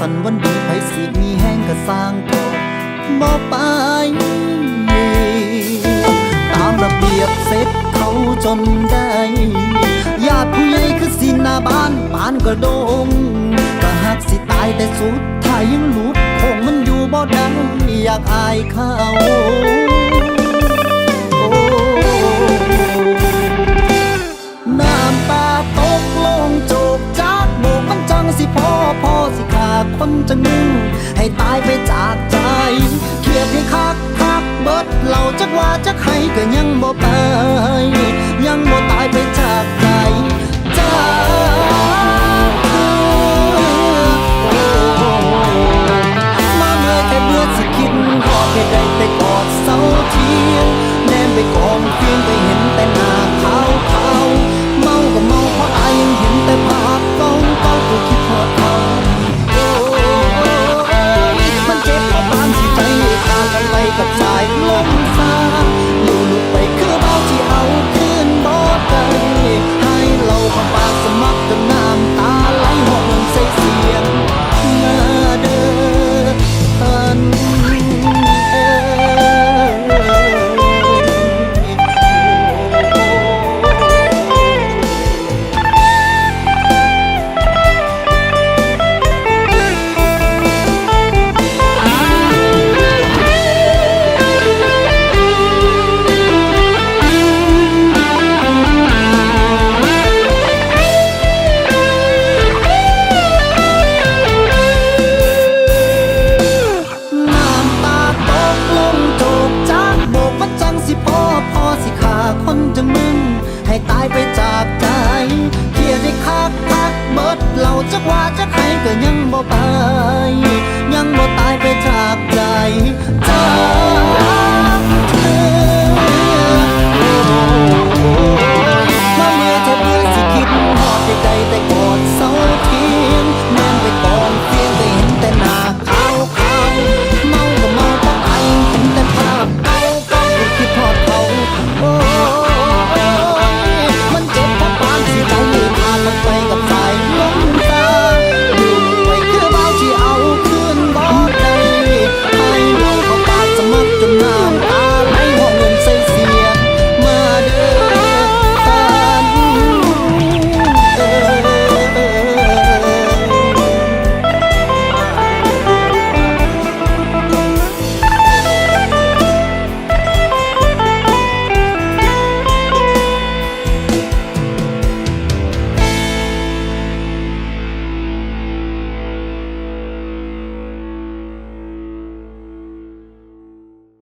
สันวันดีไปสิมีแห้งก็สร้างก็บ่ไป ตามระเบียบเสร็จเขาจนได้ญาติผู้ใหญ่คือสินาบ้านปานกระดงก็หักสิตายแต่สุดท้ายยังลุดคงมันอยู่บ่ได้อยากอายเขา โอ้ คนจังหนึ่งให้ตายไปจากใจ เครียดให้คักคักเบิดเราจักว่าจักให้ก็ยังบ่ไป จากใจเที่ยได้คักคักเบิดเราจะว่าจะใไห้ก็ยังบ่ไปยังบ่